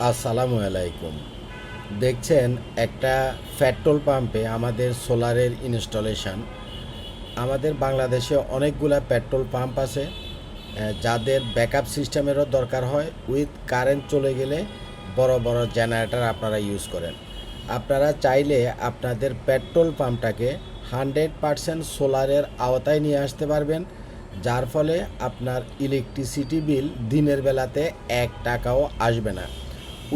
আসসালামু আলাইকুম। দেখছেন একটা পেট্রোল পাম্পে আমাদের সোলারের ইনস্টলেশন। আমাদের বাংলাদেশে অনেকগুলা পেট্রোল পাম্প আছে যাদের ব্যাকআপ সিস্টেমেরও দরকার হয়, উইথ কারেন্ট চলে গেলে বড় বড় জেনারেটর আপনারা ইউজ করেন। আপনারা চাইলে আপনাদের পেট্রোল পাম্পটাকে হান্ড্রেড পারসেন্ট সোলারের আওতায় নিয়ে আসতে পারবেন, যার ফলে আপনার ইলেকট্রিসিটি বিল দিনের বেলাতে এক টাকাও আসবে না।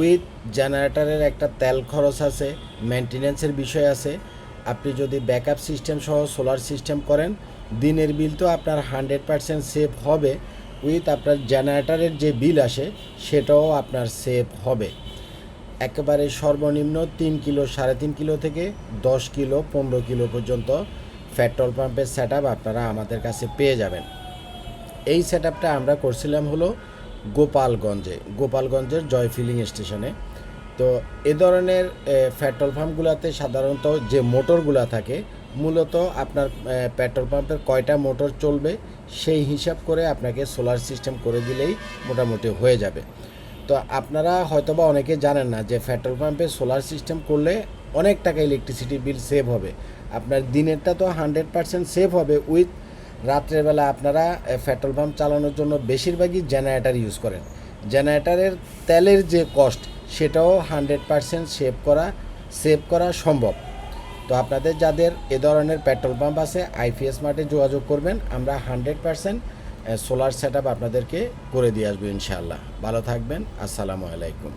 উইথ জেনারেটারের একটা তেল খরচ আছে মেনটেন্যান্সের বিষয় আছে। আপনি যদি ব্যাকআপ সিস্টেম সহ সোলার সিস্টেম করেন, দিনের বিল তো আপনার হান্ড্রেড পারসেন্ট সেভ হবে। উইথ আপনার জেনারেটারের যে বিল আসে, সেটাও আপনার সেভ হবে। একেবারে সর্বনিম্ন তিন কিলো, সাড়ে তিন কিলো থেকে দশ কিলো, পনেরো কিলো পর্যন্ত পেট্রোল পাম্পের সেট আপনারা আমাদের কাছে পেয়ে যাবেন। এই সেট আমরা করছিলাম হলো গোপালগঞ্জে, গোপালগঞ্জের জয় ফিলিং স্টেশনে তো এ ধরনের পেট্রোল পাম্পগুলোতে সাধারণত যে মোটরগুলো থাকে, মূলত আপনার পেট্রোল পাম্পের কয়টা মোটর চলবে, সেই হিসাব করে আপনাকে সোলার সিস্টেম করে দিলেই মোটামুটি হয়ে যাবে। তো আপনারা হয়তোবা অনেকে জানেন না যে পেট্রোল পাম্পে সোলার সিস্টেম করলে অনেক টাকা ইলেকট্রিসিটি বিল সেভ হবে। আপনার দিনেরটা তো হান্ড্রেড পার্সেন্ট সেভ হবে উইথ রাত্রের বেলা আপনারা পেট্রোল পাম্প চালানোর জন্য বেশিরভাগই জেনারেটার ইউজ করেন। জেনারেটারের তেলের যে কস্ট সেটাও হান্ড্রেড পার্সেন্ট সেভ করা সেভ করা সম্ভব। তো আপনাদের যাদের এ ধরনের পেট্রোল পাম্প আছে আইপিএস মার্টে যোগাযোগ করবেন, আমরা হান্ড্রেড পার্সেন্ট সোলার সেট আপনাদেরকে করে দিয়ে আসব ইনশাআল্লাহ। ভালো থাকবেন, আসসালামু আলাইকুম।